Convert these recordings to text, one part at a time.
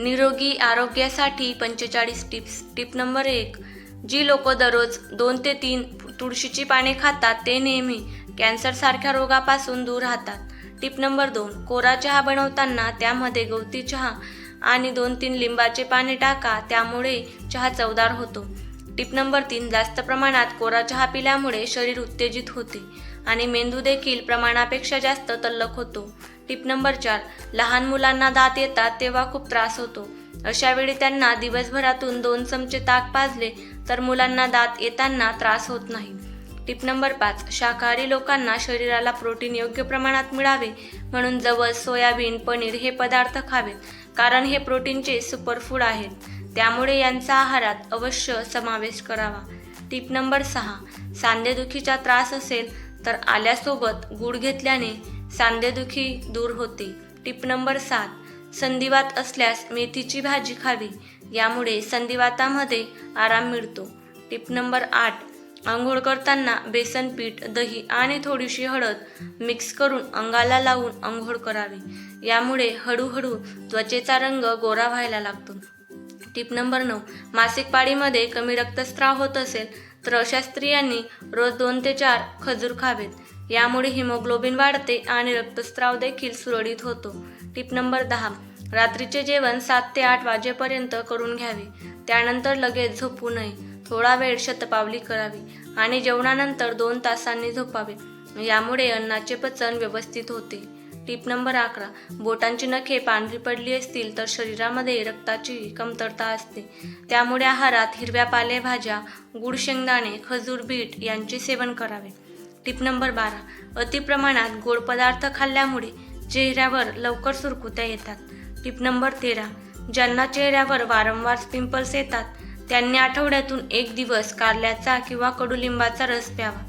निरोगी आरोग्यासाठी पंचेचाळीस टिप्स. टिप नंबर एक जी लोक दररोज दोन ते तीन तुळशीची पाने खातात ते नेहमी कॅन्सरसारख्या रोगापासून दूर राहतात. टिप नंबर दोन कोरा चहा बनवताना त्यामध्ये गवती चहा आणि दोन तीन लिंबाचे पाने टाका त्यामुळे चहा चवदार होतो. टिप नंबर तीन जास्त प्रमाणात कोरा चहा पिल्यामुळे शरीर उत्तेजित होते आणि मेंदू देखील प्रमाणापेक्षा जास्त तल्लक होतो. टिप नंबर चार लहान मुलांना दात येतात तेव्हा खूप त्रास होतो. अशा वेळी त्यांना दिवसभरातून दोन चमचे ताक पाजले तर मुलांना दात येताना त्रास होत नाही. टिप नंबर पाच शाकाहारी लोकांना शरीराला प्रोटीन योग्य प्रमाणात मिळावे म्हणून जवस सोयाबीन पनीर हे पदार्थ खावेत कारण हे प्रोटीनचे सुपरफूड आहेत. त्यामुळे यांचा आहारात अवश्य समावेश करावा. टिप नंबर सहा सांधेदुखीचा त्रास असेल तर आल्यासोबत गूळ घेतल्याने सांधेदुखी दूर होते. टिप नंबर सात. संधिवात असल्यास मेथीची भाजी खावी. यामुळे संधिवातामध्ये आराम मिळतो. टिप नंबर आठ. आंघोळ करताना बेसन पीठ दही आणि थोडीशी हळद मिक्स करून अंगाला लावून आंघोळ करावी. यामुळे हळूहळू त्वचेचा रंग गोरा व्हायला लागतो. टिप नंबर नऊ. मासिक पाळीमध्ये कमी रक्तस्राव होत असेल तर अशा स्त्रियांनी रोज दोन ते चार खजूर खावेत. यामुळे हिमोग्लोबिन वाढते आणि रक्तस्राव देखील सुरळीत होतो. टिप नंबर दहा. रात्रीचे जेवण सात ते आठ वाजेपर्यंत करून घ्यावे. त्यानंतर लगेच झोपू नये. थोडा वेळ शतपावली करावी आणि जेवणानंतर दोन तासांनी झोपावे. यामुळे अन्नाचे पचन व्यवस्थित होते. टिप नंबर अकरा. बोटांची नखे पांढरी पडली असतील तर शरीरामध्ये रक्ताची कमतरता असते. त्यामुळे आहारात हिरव्या पालेभाज्या गुड शेंगदाणे खजूर बीट यांचे सेवन करावे. टिप नंबर बारा. अति प्रमाणात गोड पदार्थ खाल्ल्यामुळे चेहऱ्यावर लवकर सुरकुत्या येतात. टिप नंबर तेरा. ज्यांना चेहऱ्यावर वारंवार पिंपल्स येतात त्यांनी आठवड्यातून एक दिवस कारल्याचा किंवा कडुलिंबाचा रस प्यावा.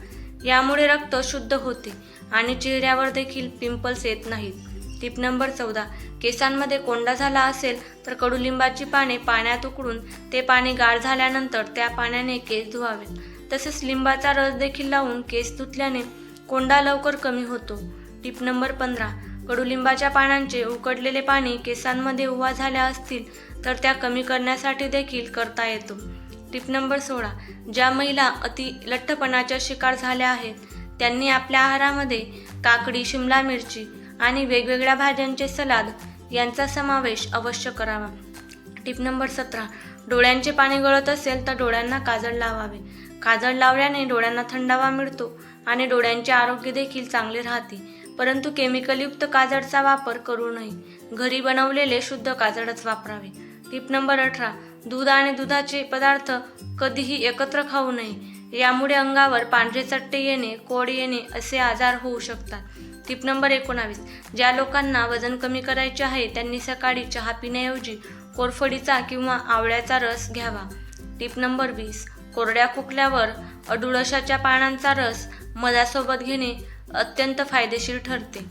यामुळे रक्त शुद्ध होते आणि चेहऱ्यावर देखील पिंपल्स येत नाहीत. टिप नंबर चौदा. केसांमध्ये कोंडा झाला असेल तर कडुलिंबाची पाने पाण्यात उकळून ते पाणी गाळ झाल्यानंतर त्या पाण्याने केस धुवावेत. तसेच लिंबाचा रस देखील लावून केस धुतल्याने कोंडा लवकर कमी होतो. टिप नंबर पंधरा. कडुलिंबाच्या पानांचे उकडलेले पाणी केसांमध्ये उवा झाल्या असतील तर त्या कमी करण्यासाठी देखील करता येतो. टिप नंबर सोळा. ज्या महिला अति लठ्ठपणाच्या शिकार झाल्या आहेत त्यांनी आपल्या आहारामध्ये काकडी शिमला मिरची आणि वेगवेगळ्या भाज्यांचे सलाद यांचा समावेश अवश्य करावा. टिप नंबर सतरा. डोळ्यांचे पाणी गळत असेल तर डोळ्यांना काजळ लावावे. काजळ लावल्याने डोळ्यांना थंडावा मिळतो आणि डोळ्यांचे आरोग्य देखील चांगले राहते. परंतु केमिकलयुक्त काजळचा वापर करू नये. घरी बनवलेले शुद्ध काजळच वापरावे. टिप नंबर अठरा. दूध आणि दुधाचे पदार्थ कधीही एकत्र खाऊ नये. यामुळे अंगावर पांढरे चट्टे येणे कोड येणे असे आजार होऊ शकतात. टिप नंबर एकोणावीस. ज्या लोकांना वजन कमी करायचे आहे त्यांनी सकाळी चहा पिण्याऐवजी कोरफडीचा किंवा आवळ्याचा रस घ्यावा. टिप नंबर वीस. कोरड्या खोकल्यावर अडुळशाच्या पानांचा रस मधासोबत घेणे अत्यंत फायदेशीर ठरते.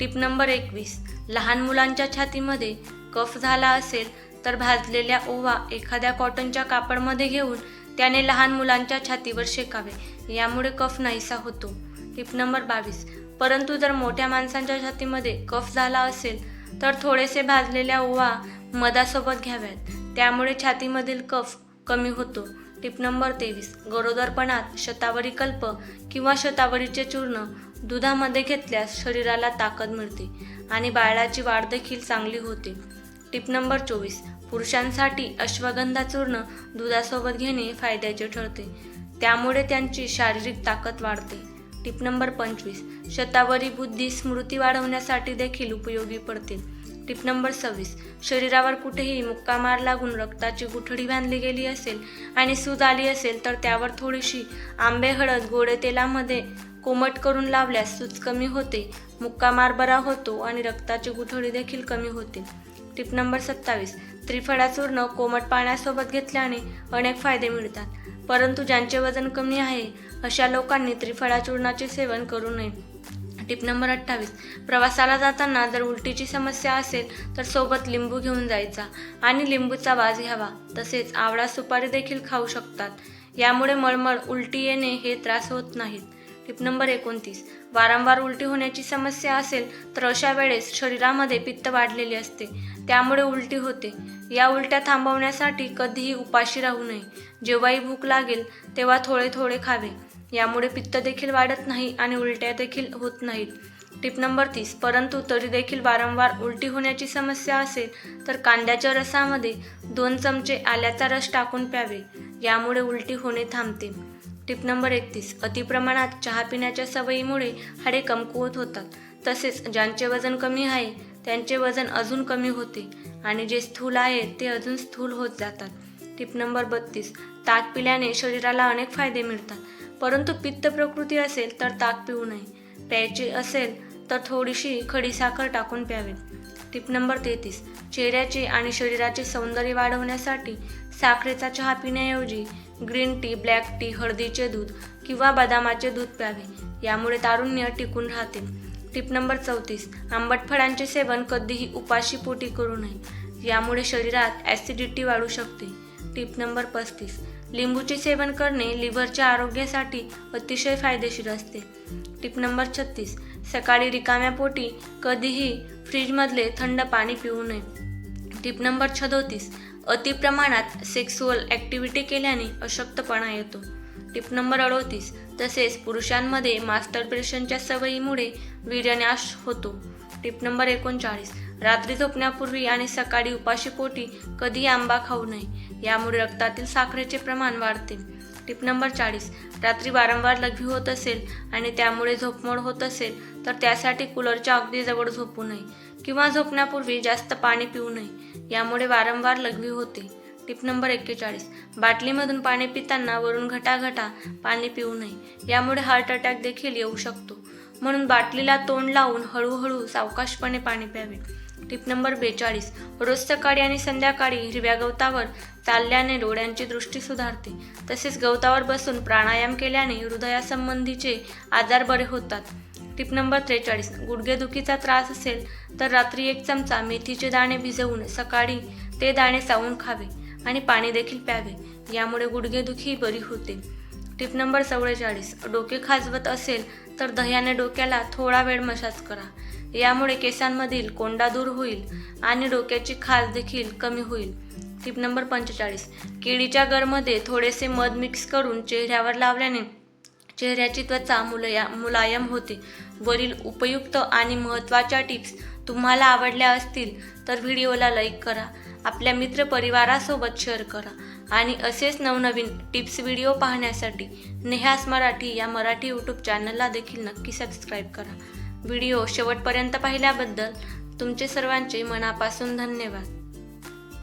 टिप नंबर एकवीस. लहान मुलांच्या छातीमध्ये कफ झाला असेल तर भाजलेल्या ओवा एखाद्या कॉटनच्या कापडमध्ये घेऊन त्याने लहान मुलांच्या छातीवर शेकावे. यामुळे कफ नाहीसा होतो. टिप नंबर बावीस. परंतु जर मोठ्या माणसांच्या छातीमध्ये कफ झाला असेल तर थोडेसे भाजलेल्या ओवा मधासोबत घ्याव्यात. त्यामुळे छातीमधील कफ कमी होतो. टिप नंबर तेवीस. गरोदरपणात शतावरी कल्प किंवा शतावरीचे चूर्ण दुधामध्ये घेतल्यास शरीराला ताकद मिळते आणि बाळाची वाढ देखील चांगली होते. टिप नंबर चोवीस. पुरुषांसाठी अश्वगंधा चूर्ण दुधासोबत घेणे फायद्याचे ठरते. त्यामुळे त्यांची शारीरिक ताकद वाढते. टिप नंबर पंचवीस. शतावरी बुद्धी स्मृती वाढवण्यासाठी देखील उपयोगी पडते टिप नंबर सव्वीस. शरीरावर कुठेही मुक्का मार लागून रक्ताची गुठळी बांधली गेली असेल आणि सूज आली असेल तर त्यावर थोडीशी आंबे हळद गोडे तेलामध्ये कोमट करून लावल्यास सूज कमी होते मुक्का मार बरा होतो आणि रक्ताची गुठळी देखील कमी होते. टिप नंबर सत्तावीस. त्रिफळा चूर्ण कोमट पाण्यासोबत घेतल्याने अनेक फायदे मिळतात. परंतु ज्यांचे वजन कमी आहे अशा लोकांनी त्रिफळा चूर्णाचे सेवन करू नये. टिप नंबर अठ्ठावीस. प्रवासाला जाताना जर उलटीची समस्या असेल तर सोबत लिंबू घेऊन जायचा आणि लिंबूचा वास घ्यावा. तसेच आवळा सुपारी देखील खाऊ शकतात. यामुळे मळमळ उलटी येणे हे त्रास होत नाहीत. टिप नंबर एकोणतीस. वारंवार उलटी होण्याची समस्या असेल तर अशा वेळेस शरीरामध्ये पित्त वाढलेले असते. त्यामुळे उलटी होते. या उलट्या थांबवण्यासाठी कधीही उपाशी राहू नये. जेव्हाही भूक लागेल तेव्हा थोडे थोडे खावे. यामुळे पित्त देखील वाढत नाही आणि उलट्या देखील होत नाहीत. टिप नंबर तीस. परंतु तरी देखील वारंवार उलटी होण्याची समस्या असेल तर कांद्याच्या रसामध्ये दोन चमचे आल्याचा रस टाकून प्यावे. यामुळे उलटी होणे थांबते. टिप नंबर एकतीस. अतिप्रमाणात चहा पिण्याच्या सवयीमुळे हाडे कमकुवत होतात. तसेच ज्यांचे वजन कमी आहे त्यांचे वजन अजून कमी होते आणि जे स्थूल आहे ते अजून स्थूल होत जातात. टिप नंबर बत्तीस. ताक पिल्याने शरीराला अनेक फायदे मिळतात. परंतु पित्त प्रकृती असेल तर ताक पिऊ नये. प्यायचे असेल तर थोडीशी खडीसाखर टाकून प्यावे. टिप नंबर तेहतीस. चेहऱ्याचे आणि शरीराचे सौंदर्य वाढवण्यासाठी साखरेचा चहा पिण्याऐवजी ग्रीन टी ब्लॅक टी हळदीचे दूध किंवा बदामाचे दूध प्यावे. यामुळे तारुण्य टिकून राहते. टिप नंबर चौतीस. आंबट फळांचे सेवन कधीही उपाशी पोटी करू नये. यामुळे शरीरात ॲसिडिटी वाढू शकते. टिप नंबर पस्तीस. लिंबूचे सेवन करणे लिव्हरच्या आरोग्यासाठी अतिशय फायदेशीर असते. टिप नंबर छत्तीस. सकाळी रिकाम्या पोटी कधीही फ्रीजमधले थंड पाणी पिऊ नये. टिप नंबर छदोतीस. अति प्रमाणात सेक्सुअल ॲक्टिव्हिटी केल्याने अशक्तपणा येतो. टिप नंबर अडोतीस. तसेच पुरुषांमध्ये मास्टरपेशनच्या सवयीमुळे वीर्यनाश होतो. टिप नंबर एकोणचाळीस. रात्री झोपण्यापूर्वी आणि सकाळी उपाशी पोटी कधी आंबा खाऊ नये यामुळे रक्तातील साखरेचे प्रमाण वाढते. टिप नंबर चाळीस रात्री वारंवार लघवी होत असेल आणि त्यामुळे झोपमोड होत असेल तर त्यासाठी कूलरच्या अगदी जवळ झोपू नये किंवा झोपण्यापूर्वी जास्त पाणी पिऊ नये यामुळे वारंवार लघवी होते. टिप नंबर एक्केचाळीस बाटलीमधून पाणी पिताना वरून घटाघटा पाणी पिऊ नये यामुळे हार्ट अटॅक देखील येऊ शकतो. म्हणून बाटलीला तोंड लावून हळूहळू सावकाशपणे पाणी प्यावे. टिप नंबर बेचाळीस. रोज सकाळी आणि संध्याकाळी हिरव्या गवतावर चालल्याने डोळ्यांची दृष्टी सुधारते. तसेच गवतावर बसून प्राणायाम केल्याने हृदयासंबंधीचे आजार बरे होतात. टिप नंबर त्रेचाळीस. गुडघेदुखीचा त्रास असेल तर रात्री एक चमचा मेथीचे दाणे भिजवून सकाळी ते दाणे चावून खावे आणि पाणी देखील प्यावे. यामुळे गुडघेदुखी बरी होते. टिप नंबर चव्वेचाळीस. डोके खाजवत असेल तर दह्याने डोक्याला थोडा वेळ मसाज करा. यामुळे केसांमधील कोंडा दूर होईल आणि डोक्याची खाज देखील कमी होईल. टिप नंबर पंचेचाळीस. केळीच्या गरमध्ये थोडेसे मध मिक्स करून चेहऱ्यावर लावल्याने चेहऱ्याची त्वचा मुलया मुलायम होते. वरील उपयुक्त आणि महत्त्वाच्या टिप्स तुम्हाला आवडल्या असतील तर व्हिडिओला लाईक करा आपल्या मित्रपरिवारासोबत शेअर करा आणि असेच नवनवीन टिप्स व्हिडिओ पाहण्यासाठी नेहास मराठी या मराठी यूट्यूब चॅनलला देखील नक्की सबस्क्राईब करा. व्हिडिओ शेवटपर्यंत पाहिल्याबद्दल तुमचे सर्वांचे मनापासून धन्यवाद.